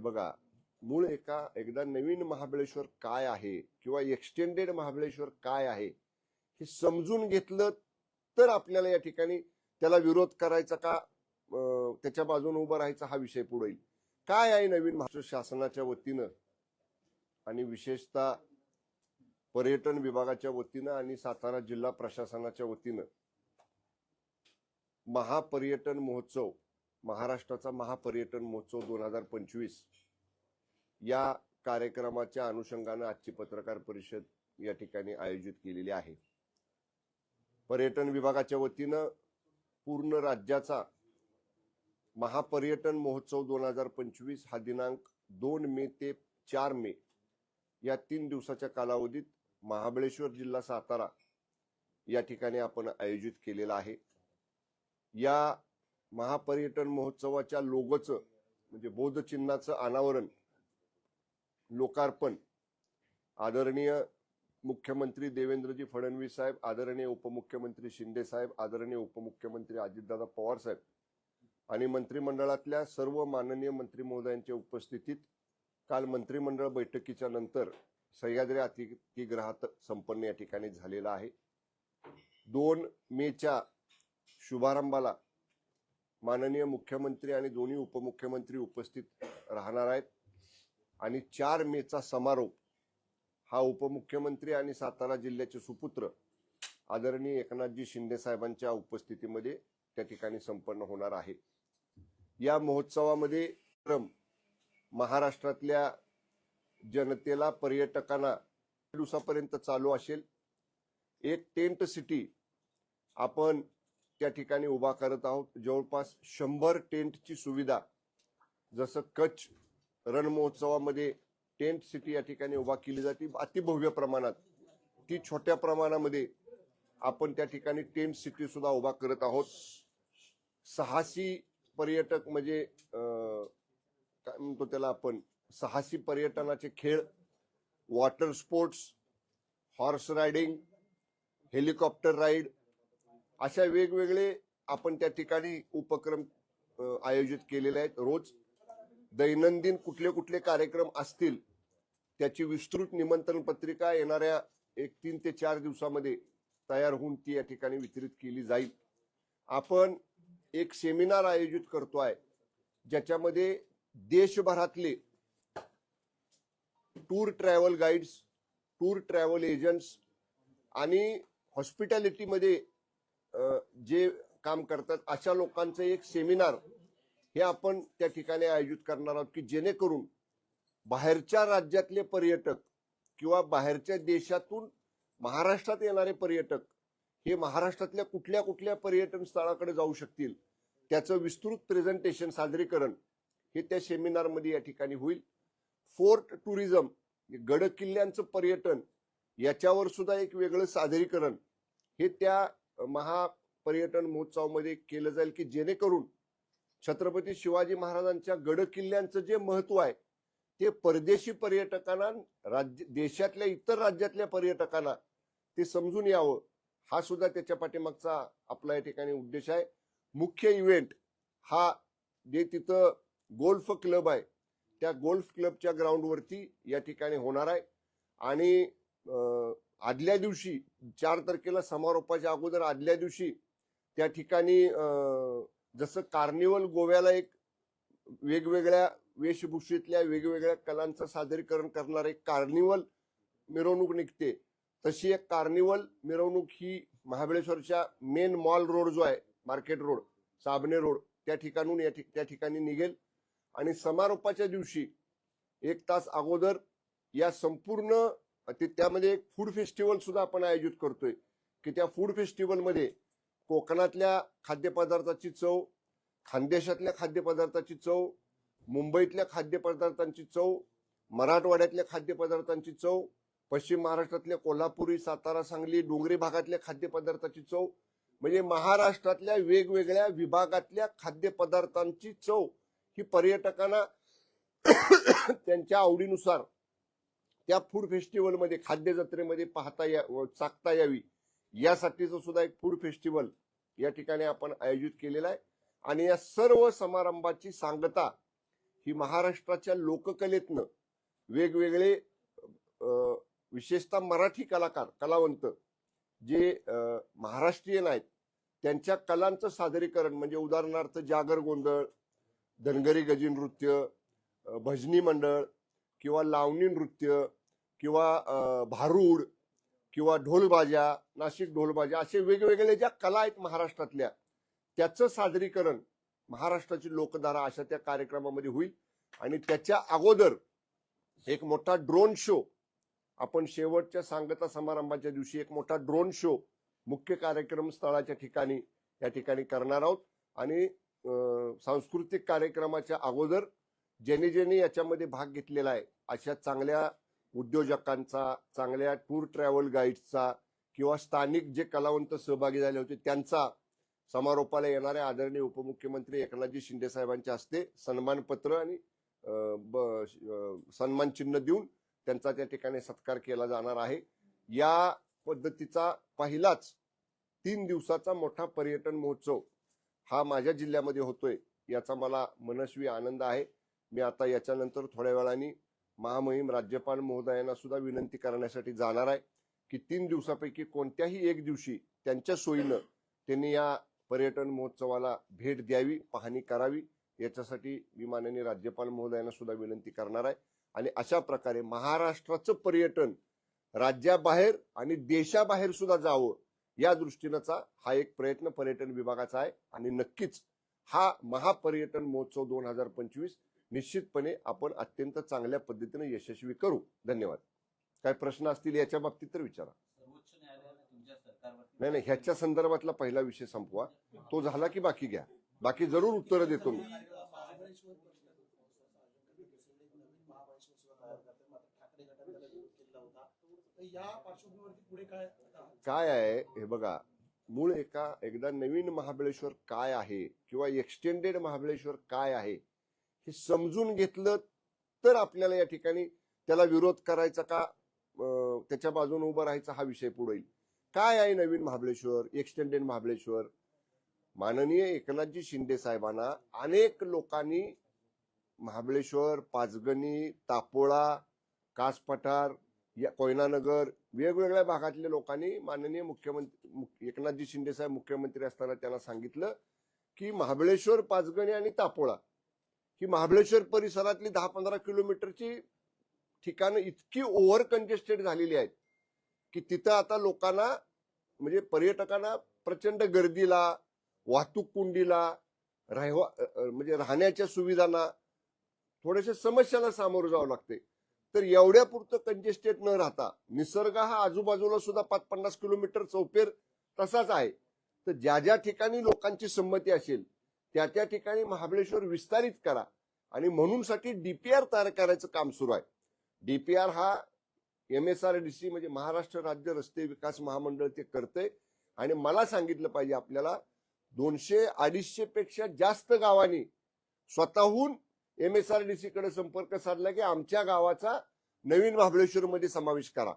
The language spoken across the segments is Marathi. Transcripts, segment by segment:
बघा मूळ एका एकदा नवीन महाबळेश्वर काय आहे किंवा एक्सटेंडेड महाबळेश्वर काय आहे हे समजून घेतलं तर आपल्याला या ठिकाणी त्याला विरोध करायचा का त्याच्या बाजून उभं राहायचा हा विषय पुढे येईल. काय आहे नवीन महाराष्ट्र शासनाच्या वतीनं आणि विशेषतः पर्यटन विभागाच्या वतीनं आणि सातारा जिल्हा प्रशासनाच्या वतीनं महापर्यटन महोत्सव महाराष्ट्राचा महापर्यटन महोत्सव दोन हजार पंचवीस या कार्यक्रमाच्या अनुषंगानं आजची पत्रकार परिषद या ठिकाणी आयोजित केलेली आहे. पर्यटन विभागाच्या वतीनं पूर्ण राज्याचा महापर्यटन महोत्सव दोन हजार पंचवीस हा दिनांक दोन मे ते चार मे या तीन दिवसाच्या कालावधीत महाबळेश्वर जिल्हा सातारा या ठिकाणी आपण आयोजित केलेला आहे. या महापर्यटन महोत्सवाच्या लोगोचं म्हणजे बोधचिन्हाचं अनावरण लोकार्पण. आदरणीय मुख्यमंत्री देवेंद्रजी फडणवीस साहेब आदरणीय उपमुख्यमंत्री शिंदे साहेब आदरणीय उपमुख्यमंत्री अजितदादा पवार साहेब आणि मंत्रिमंडळातल्या सर्व माननीय मंत्री महोदयांच्या उपस्थितीत काल मंत्रिमंडळ बैठकीच्या नंतर सह्याद्री अतिथीगृहात संपन्न या ठिकाणी झालेला आहे. दोन मेच्या शुभारंभाला माननीय मुख्यमंत्री आणि दोन्ही उपमुख्यमंत्री उपस्थित राहणार आहेत. आणि चार मेचा समारोप हा उपमुख्यमंत्री आणि सातारा जिल्ह्याचे सुपुत्र आदरणीय एकनाथजी शिंदे साहेबांच्या उपस्थितीमध्ये त्या ठिकाणी संपन्न होणार आहे. या महोत्सवामध्ये क्रम महाराष्ट्रातल्या जनतेला पर्यटकांना दिवसापर्यंत चालू असेल. एक टेंट सिटी आपण त्या ठिकाणी उभा करत आहोत. जवळपास शंभर टेंटची सुविधा जसं कच्छ रणमहोत्सवामध्ये टेंट सिटी या ठिकाणी उभा केली जाते. अतिभव्य प्रमाणात. ती छोट्या प्रमाणामध्ये आपण त्या ठिकाणी टेंट सिटी सुद्धा उभा करत आहोत. साहसी पर्यटक म्हणजे काय म्हणतो त्याला आपण? साहसी पर्यटनाचे खेळ water sports horse riding helicopter ride अशा वेगवेगळे आपण त्या ठिकाणी उपक्रम आयोजित केलेले आहेत. रोज दैनंदिन कुठले कुठले कार्यक्रम असतील त्याची विस्तृत निमंत्रण पत्रिका येणाऱ्या एक तीन ते चार दिवसामध्ये तयार होऊन ती या ठिकाणी वितरित केली जाईल. आपण एक सेमिनार आयोजित करतो आहे ज्याच्यामध्ये देशभरातले tour travel guides tour travel agents आणि हॉस्पिटॅलिटीमध्ये जे काम करतात अशा लोकांचं एक सेमिनार हे आपण त्या ठिकाणी आयोजित करणार आहोत की जेणेकरून बाहेरच्या राज्यातले पर्यटक किंवा बाहेरच्या देशातून महाराष्ट्रात येणारे पर्यटक हे महाराष्ट्रातल्या कुठल्या कुठल्या पर्यटन स्थळाकडे जाऊ शकतील त्याचं विस्तृत प्रेझेंटेशन सादरीकरण हे त्या सेमिनारमध्ये या ठिकाणी होईल. फोर्ट टुरिझम गड किल्ल्यांचं पर्यटन याच्यावर सुद्धा एक वेगळं सादरीकरण हे त्या महापर्यटन महोत्सवामध्ये केलं जाईल की जेणेकरून छत्रपती शिवाजी महाराजांच्या गड किल्ल्यांचं जे महत्त्व आहे ते परदेशी पर्यटकांना राज्य देशातल्या इतर राज्यातल्या पर्यटकांना ते समजून यावं हा सुद्धा त्याच्या पाठीमागचा आपला या ठिकाणी उद्देश आहे. मुख्य इव्हेंट हा जे तिथं गोल्फ क्लब आहे त्या गोल्फ क्लबच्या ग्राउंडवरती या ठिकाणी होणार आहे. आणि आदल्या दिवशी चार तारखेला समारोपाच्या अगोदर आदल्या दिवशी त्या ठिकाणी जसं कार्निवल गोव्याला एक वेगवेगळ्या वेशभूषेतल्या वेगवेगळ्या कलांचं सादरीकरण करणारे एक कार्निवल मिरवणूक निघते. तशी एक कार्निवल मिरवणूक ही महाबळेश्वरच्या मेन मॉल रोड जो आहे मार्केट रोड साबणे रोड त्या ठिकाणून या ठिक- त्या ठिकाणी निघेल. आणि समारोपाच्या दिवशी एक तास अगोदर या संपूर्ण ते त्यामध्ये एक फूड फेस्टिवल सुद्धा आपण आयोजित करतोय. की त्या फूड फेस्टिवलमध्ये कोकणातल्या खाद्यपदार्थाची चव खानदेशातल्या खाद्यपदार्थाची चव मुंबईतल्या खाद्यपदार्थांची चव मराठवाड्यातल्या खाद्यपदार्थांची चव पश्चिम महाराष्ट्रातल्या कोल्हापुरी सातारा सांगली डोंगरी भागातल्या खाद्यपदार्थाची चव म्हणजे महाराष्ट्रातल्या वेगवेगळ्या विभागातल्या खाद्यपदार्थांची चव ही पर्यटकांना त्यांच्या आवडीनुसार त्या फूड फेस्टिवलमध्ये खाद्य जत्रेमध्ये पाहता या चाकता यावी. यासाठीचं सुद्धा एक फूड फेस्टिवल या ठिकाणी आपण आयोजित केलेला आहे. आणि या सर्व समारंभाची सांगता ही महाराष्ट्राच्या लोककलेतनं वेगवेगळे विशेषतः मराठी कलाकार कलावंत जे महाराष्ट्रीयन आहेत त्यांच्या कलांचं सादरीकरण म्हणजे उदाहरणार्थ जागर गोंधळ धनगरी गजी नृत्य भजनी मंडळ किंवा लावणी नृत्य किंवा भारूड किंवा ढोलबाजा नाशिक ढोलबाजा असे वेगवेगळे ज्या कला आहेत महाराष्ट्रातल्या त्याचं सादरीकरण महाराष्ट्राची लोकधारा अशा त्या कार्यक्रमामध्ये होईल. आणि त्याच्या अगोदर एक मोठा ड्रोन शो आपण शेवटच्या सांगता समारंभाच्या दिवशी एक मोठा ड्रोन शो मुख्य कार्यक्रम स्थळाच्या ठिकाणी या ठिकाणी करणार आहोत. आणि सांस्कृतिक कार्यक्रमाच्या अगोदर ज्यांनी ज्यांनी याच्यामध्ये भाग घेतलेला आहे अशा चांगल्या उद्योजकांचा चांगल्या टूर ट्रॅव्हल गाईडचा किंवा स्थानिक जे कलावंत सहभागी झाले होते त्यांचा समारोपाला येणाऱ्या आदरणीय उपमुख्यमंत्री एकनाथजी शिंदे साहेबांच्या हस्ते सन्मानपत्र आणि ब- सन्मान चिन्ह देऊन त्यांचा त्या ठिकाणी सत्कार केला जाणार आहे. या पद्धतीचा पहिलाच तीन दिवसाचा मोठा पर्यटन महोत्सव हा माझ्या जिल्ह्यामध्ये होतोय याचा मला मनस्वी आनंद आहे. मी आता याच्यानंतर थोड्या वेळाने महामहिम राज्यपाल महोदयांना सुद्धा विनंती करण्यासाठी जाणार आहे की तीन दिवसापैकी कोणत्याही एक दिवशी त्यांच्या सोयीनं त्यांनी या पर्यटन महोत्सवाला भेट द्यावी पाहणी करावी. याच्यासाठी मी माननीय राज्यपाल महोदयांना सुद्धा विनंती करणार आहे. आणि अशा प्रकारे महाराष्ट्राचं पर्यटन राज्याबाहेर आणि देशाबाहेर सुद्धा जावं या दृष्टीनंचा हा एक प्रयत्न पर्यटन विभागाचा आहे. आणि नक्कीच हा महापर्यटन महोत्सव दोन हजार पंचवीस निश्चितपणे आपण अत्यंत चांगल्या पद्धतीने यशस्वी करू. धन्यवाद. काय प्रश्न असतील याच्या बाबतीत तर विचारा. नाही नाही ह्याच्या संदर्भातला पहिला विषय संपवा. तो झाला की बाकी घ्या. बाकी जरूर उत्तरं देतो मी. काय आहे हे बघा मूळ एका एकदा नवीन महाबळेश्वर काय आहे किंवा एक्सटेंडेड महाबळेश्वर काय आहे हे समजून घेतलं तर आपल्याला या ठिकाणी त्याला विरोध करायचा का? त्याच्या बाजूने उभं राहायचा हा विषय पुढे येईल. काय आहे नवीन महाबळेश्वर एक्सटेंडेड महाबळेश्वर? माननीय एकनाथजी शिंदे साहेबांना अनेक लोकांनी महाबळेश्वर पाचगणी तापोळा कास पठार या कोयनानगर वेगवेगळ्या भागातल्या लोकांनी माननीय मुख्यमंत्री एकनाथजी शिंदे साहेब मुख्यमंत्री असताना त्यांना सांगितलं की महाबळेश्वर पाचगणी आणि तापोळा ही महाबळेश्वर परिसरातली दहा पंधरा किलोमीटरची ठिकाणं इतकी ओव्हर कंजेस्टेड झालेली आहेत की तिथं आता लोकांना म्हणजे पर्यटकांना प्रचंड गर्दीला वाहतूक कुंडीला राहवा म्हणजे राहण्याच्या सुविधांना थोड्याशा समस्यांना सामोरं जावं लागते तर एवढ्या पुरतं कंजेस्टेड न राहता निसर्ग हा आजूबाजूला सुद्धा पाच पन्नास किलोमीटर चौफेर तसाच आहे. तर ज्या ज्या ठिकाणी लोकांची संमती असेल त्या त्या ठिकाणी महाबळेश्वर विस्तारित करा. आणि म्हणूनसाठी डीपीआर तयार करायचं काम सुरू आहे. डीपीआर हा M S R D C म्हणजे महाराष्ट्र राज्य रस्ते विकास महामंडळ ते करते आणि मला सांगितलं पाहिजे आपल्याला दोनशे अडीचशे पेक्षा जास्त गावांनी स्वतःहून M S R D C कडे संपर्क साधला की आमच्या गावाचा नवीन महाबळेश्वर मध्ये समावेश करा.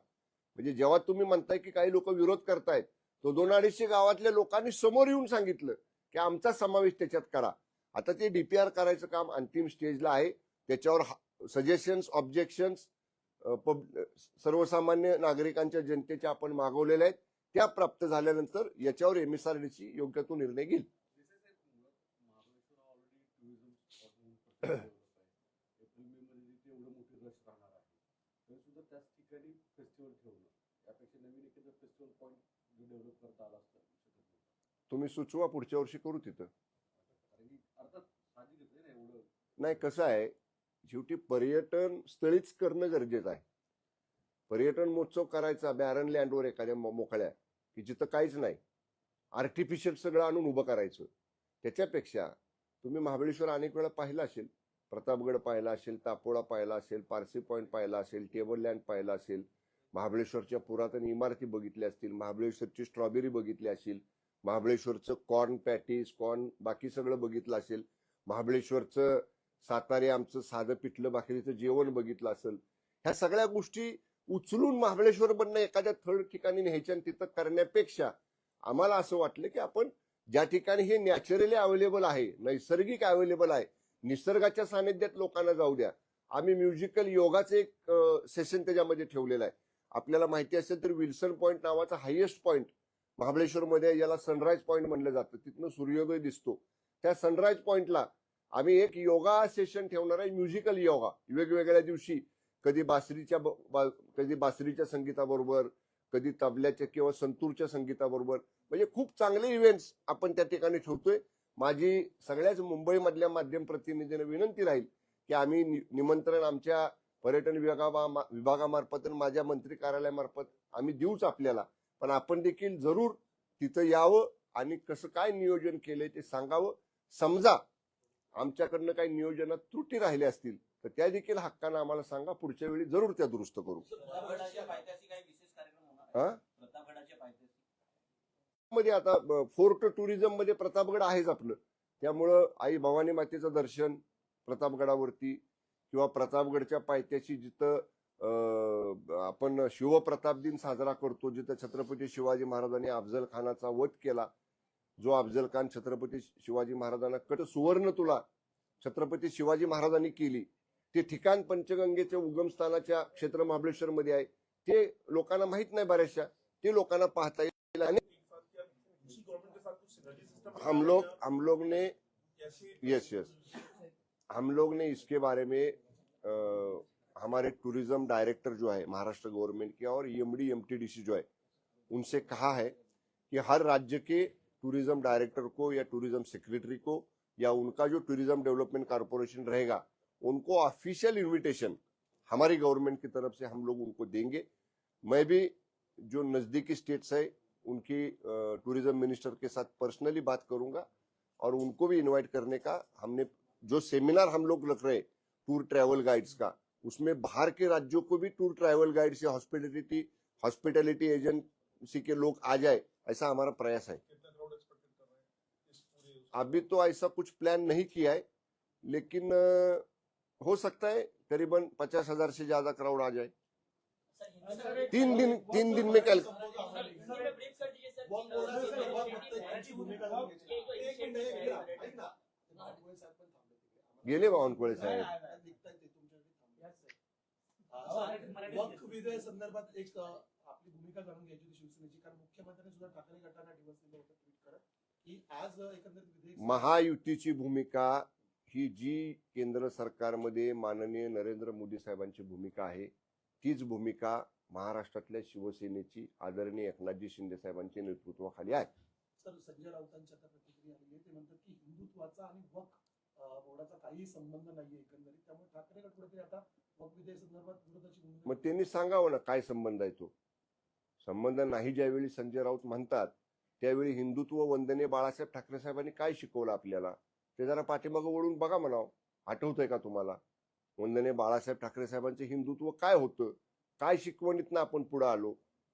म्हणजे जेव्हा तुम्ही म्हणताय की काही लोक विरोध करतायत तो दोन अडीचशे गावातल्या लोकांनी समोर येऊन सांगितलं. की आमचा समावेश त्याच्यात करा. आता ते डीपीआर करायचं काम अंतिम स्टेजला आहे. त्याच्यावर सजेशन्स ऑब्जेक्शन्स सर्वसामान्य नागरिकांच्या जनतेच्या आपण मागवलेल्या आहेत. त्या प्राप्त झाल्यानंतर याच्यावर एमएसआरडीसी योग्य तो निर्णय घेईल. फेस्टिवल ठेवलं यापेक्षा नवीन एखादं फेस्टिवल पॉईंट डेव्हलप करता आला असतं तुम्ही सुचवा पुढच्या वर्षी करू तिथं. नाही कसं आहे शेवटी पर्यटन स्थळीच करणं गरजेचं आहे. पर्यटन महोत्सव करायचा बॅरन लँडवर एखाद्या मोकळ्या की जिथं काहीच नाही. आर्टिफिशियल सगळं आणून उभं करायचं. त्याच्यापेक्षा तुम्ही महाबळेश्वर अनेक वेळा पाहिलं असेल प्रतापगड पाहिला असेल तापोळा पाहिला असेल पारसी पॉईंट पाहिला असेल टेबल लँड पाहिला असेल महाबळेश्वरच्या पुरातन इमारती बघितल्या असतील महाबळेश्वरची स्ट्रॉबेरी बघितली असेल महाबळेश्वरचं कॉर्न पॅटीस कॉर्न बाकी सगळं बघितलं असेल. महाबळेश्वरचं सातारे आमचं साधं पिठलं भाकरीचं जेवण बघितलं असेल. ह्या सगळ्या गोष्टी उचलून महाबळेश्वर बनणं एखाद्या थर्ड ठिकाणी न्यायच्या आणि तिथं करण्यापेक्षा आम्हाला असं वाटलं की आपण ज्या ठिकाणी हे नॅचरली अवेलेबल आहे नैसर्गिक अवेलेबल आहे निसर्गाच्या सानिध्यात लोकांना जाऊ द्या. आम्ही म्युझिकल योगाचं एक सेशन त्याच्यामध्ये ठेवलेलं आहे. आपल्याला माहिती असेल तर विल्सन पॉईंट नावाचा हायेस्ट पॉईंट महाबळेश्वरमध्ये याला सनराईज पॉईंट म्हणलं जातं. तिथनं सूर्योदय दिसतो. त्या सनराईज पॉईंटला आम्ही एक योगा सेशन ठेवणार आहे म्युझिकल योगा. वेगवेगळ्या दिवशी कधी बासरीच्या बा- कधी बासरीच्या संगीताबरोबर कधी तबल्याच्या किंवा संतूरच्या संगीताबरोबर. म्हणजे खूप चांगले इव्हेंट्स आपण त्या ठिकाणी ठेवतोय. माझी सगळ्याच मुंबईमधल्या माध्यम प्रतिनिधींना विनंती राहील की आम्ही निमंत्रण आमच्या पर्यटन विभागा विभागामार्फत आणि माझ्या मंत्री कार्यालयामार्फत आम्ही देऊच आपल्याला. पण आपण देखील जरूर तिथं यावं आणि कसं काय नियोजन केलंय ते सांगावं. समजा आमच्याकडनं काही नियोजनात त्रुटी राहिल्या असतील तर त्या देखील हक्कानं आम्हाला सांगा. पुढच्या वेळी जरूर त्या दुरुस्त करू. हा? मध्ये आता फोर्ट टुरिझममध्ये प्रतापगड आहेच आपलं. त्यामुळं आई भवानी मातेचं दर्शन प्रतापगडावरती किंवा प्रतापगडच्या पायथ्याशी जिथं आपण शिवप्रताप दिन साजरा करतो जिथं छत्रपती शिवाजी महाराजांनी अफजल खानाचा वध केला. जो अफजल खान छत्रपती शिवाजी महाराजांना कट सुवर्ण तुला छत्रपती शिवाजी महाराजांनी केली. ते ठिकाण पंचगंगेच्या उगमस्थानाच्या क्षेत्र महाबळेश्वर मध्ये आहे. ते लोकांना माहीत नाही बऱ्याचशा. ते लोकांना पाहता येईल आणि हम लोग हम लोग ने यस यस हम लोग ने इसके बारे में हमारे टूरिज़्म डायरेक्टर जो है, महाराष्ट्र गवर्नमेंट के और एमडी एमटीडीसी जो है, उनसे कहा है कि हर राज्य के टूरिज़्म डायरेक्टर को या टूरिज़्म सेक्रेटरी को या उनका जो टूरिज़्म डेवलपमेंट कारपोरेशन रहेगा, उनको ऑफिशियल इनविटेशन हमारी गवर्नमेंट की तरफ़ से हम लोग उनको देंगे। मैं भी जो नजदीकी स्टेट्स है, उनकी टूरिज़्म मिनिस्टर के साथ पर्सनली बात करूँगा और उनको भी इनवाइट करने का हमने, जो सेमिनार हम लोग रख रहे टूर ट्रैवल गाइड्स का उसमें बाहर के राज्यों को भी टूर ट्रैवल गाइड्स या हॉस्पिटलिटी हॉस्पिटलिटी एजेंसी के लोग आ जाए ऐसा हमारा प्रयास है कितना क्राउड एक्सपेक्टेड कर रहे हैं इस पूरे अभी तो ऐसा कुछ प्लान नहीं किया है लेकिन अ, हो सकता है करीबन पचास हजार से ज्यादा क्राउड आ जाए तीन दिन तीन दिन में कल वॉक बोर्ड आहे, सर, वॉक फक्त त्यांची भूमिका जाणून घ्यायची. एक मिनिट, एक मिनिट, ऐक ना. ते बावनकुळे साहेब पण थांबले तिकडे. आम्हाला- गेले बावनकुळे साहेब काय निघताय ते तुमच्यासाठी थांबले. हा, सर, वक्फ विधेय संदर्भात एक आपली भूमिका जाणून घ्यायची होती शिवसेनेची. कारण मुख्यमंत्र्यांनी सुद्धा ठाकरे गटांना दिवस दिलं होतं ट्विट करत. की आज एकंदरीत विधेयक महायुतीची भूमिका ही जी केंद्र सरकारमध्ये माननीय नरेंद्र मोदी साहेबांची भूमिका आहे तीच भूमिका महाराष्ट्रातल्या शिवसेनेची आदरणीय एकनाथजी शिंदे साहेबांच्या नेतृत्वाखाली आहे. सर संजय राऊतांची आता प्रतिक्रिया आली आहे. ते म्हणतात की हिंदुत्वाचा आणि वक्फ बोर्डाचा काही संबंध नाहीये एकंदरीत. त्यामुळे ठाकरे गट कुठेतरी आता संदर्भात विरोधाची भूमिका मग त्यांनी सांगावं ना काय संबंध आहे तो. संबंध नाही ज्यावेळी संजय राऊत म्हणतात त्यावेळी हिंदुत्व वंदने बाळासाहेब ठाकरे साहेबांनी काय शिकवलं आपल्याला? ते जरा पाठीमागं वळून बघा म्हणावं. आठवतंय का तुम्हाला? वंदने बाळासाहेब ठाकरे साहेबांचे हिंदुत्व काय होतं? काय शिकवणीतनं आपण पुढे आलो?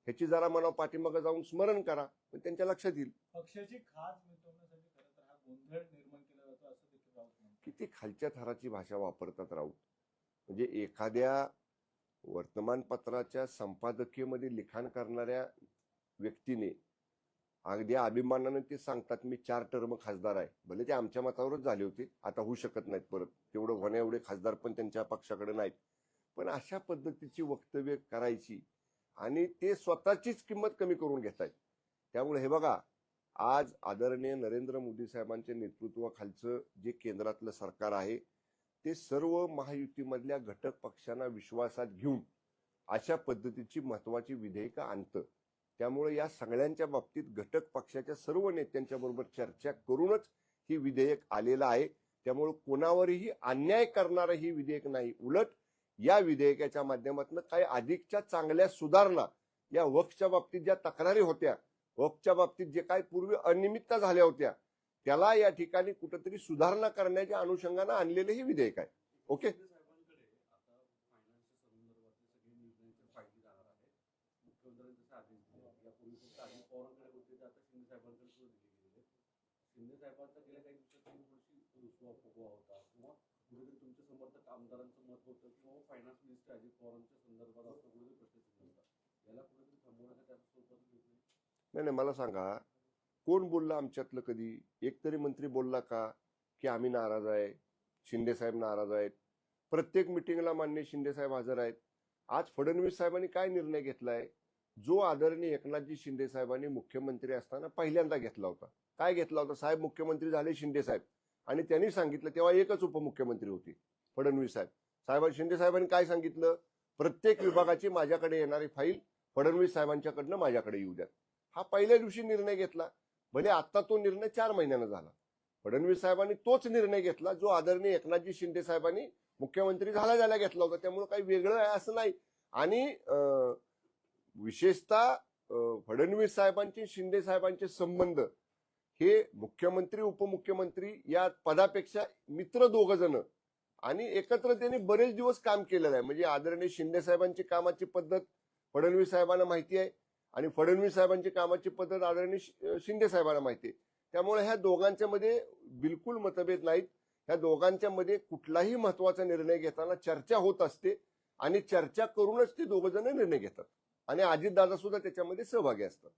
ह्याची जरा म्हणावं पाठीमागं जाऊन स्मरण करा. पण त्यांच्या लक्षात येईल. पक्षाची खास मिटवण्यासाठी खरं तर हा गोंधळ निर्माण केला जातो असं देखील राऊत किती खालच्या थराची भाषा वापरतात राऊत. म्हणजे एखाद्या वर्तमानपत्राच्या संपादकीयमध्ये लिखाण करणाऱ्या व्यक्तीने अगदी अभिमानाने ते सांगतात मी चार टर्म खासदार आहे. भले ते आमच्या मतावरच झाले होते आता होऊ शकत नाहीत परत. तेवढं होण्या एवढे खासदार पण त्यांच्या पक्षाकडे नाहीत. पण अशा पद्धतीची वक्तव्य करायची आणि ते स्वतःचीच किंमत कमी करून घेत आहेत त्यामुळे हे बघा आज आदरणीय नरेंद्र मोदी साहेबांच्या नेतृत्वाखालचं जे केंद्रातलं सरकार आहे ते सर्व महायुतीमधल्या घटक पक्षांना विश्वासात घेऊन अशा पद्धतीची महत्वाची विधेयकं आणतं. त्यामुळे या सगळ्यांच्या बाबतीत घटक पक्षाच्या सर्व नेत्यांच्या बरोबर चर्चा करूनच ही विधेयक आलेलं आहे. त्यामुळे कोणावरही अन्याय करणारं ही विधेयक नाही. उलट या विधेयकाच्या माध्यमातून काही अधिकच्या चांगल्या सुधारणा या वक्षच्या बाबतीत ज्या तक्रारी होत्या वक्फच्या बाबतीत जे काही पूर्वी अनियमितता झाल्या होत्या त्याला या ठिकाणी कुठेतरी सुधारणा करण्याच्या अनुषंगानं आणलेलं हे विधेयक आहे. ओके? नाही नाही मला सांगा कोण बोलला आमच्यातलं कधी? एक तरी मंत्री बोलला का की आम्ही नाराज आहे? शिंदे साहेब नाराज आहेत. प्रत्येक मिटिंगला मान्य शिंदे साहेब हजर आहेत. आज फडणवीस साहेबांनी काय निर्णय घेतलाय? जो आदरणीय एकनाथजी शिंदे साहेबांनी मुख्यमंत्री असताना पहिल्यांदा घेतला होता. काय घेतला होता? साहेब मुख्यमंत्री झाले शिंदे साहेब. आणि त्यांनी सांगितलं तेव्हा एकच उपमुख्यमंत्री होती फडणवीस साहेब. साहेब शिंदे साहेबांनी काय सांगितलं? प्रत्येक विभागाची माझ्याकडे येणारी फाईल फडणवीस साहेबांच्याकडनं माझ्याकडे येऊ द्या. हा पहिल्या दिवशी निर्णय घेतला. भले आता तो निर्णय चार महिन्यानं झाला. फडणवीस साहेबांनी तोच निर्णय घेतला जो आदरणीय एकनाथजी शिंदे साहेबांनी मुख्यमंत्री झाला झाला घेतला होता. त्यामुळे काही वेगळं आहे असं नाही. आणि अं, विशेषतः फडणवीस साहेबांचे शिंदे साहेबांचे संबंध हे मुख्यमंत्री उपमुख्यमंत्री या पदापेक्षा मित्र दोघ जण आणि एकत्र त्यांनी बरेच दिवस काम केलेलं आहे. म्हणजे आदरणीय शिंदे साहेबांची कामाची पद्धत फडणवीस साहेबांना माहिती आहे. आणि फडणवीस साहेबांची कामाची पद्धत आदरणीय शिंदे साहेबांना माहिती आहे. त्यामुळे ह्या दोघांच्या मध्ये बिलकुल मतभेद नाहीत. ह्या दोघांच्या मध्ये कुठलाही महत्त्वाचा निर्णय घेताना चर्चा होत असते आणि चर्चा करूनच ते दोघ जण निर्णय घेतात. आणि अजितदादा सुद्धा त्याच्यामध्ये सहभागी असतात.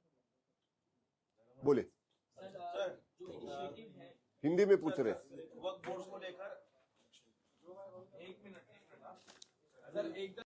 बोले. हिंदी में पूछ रहे. वक्त एक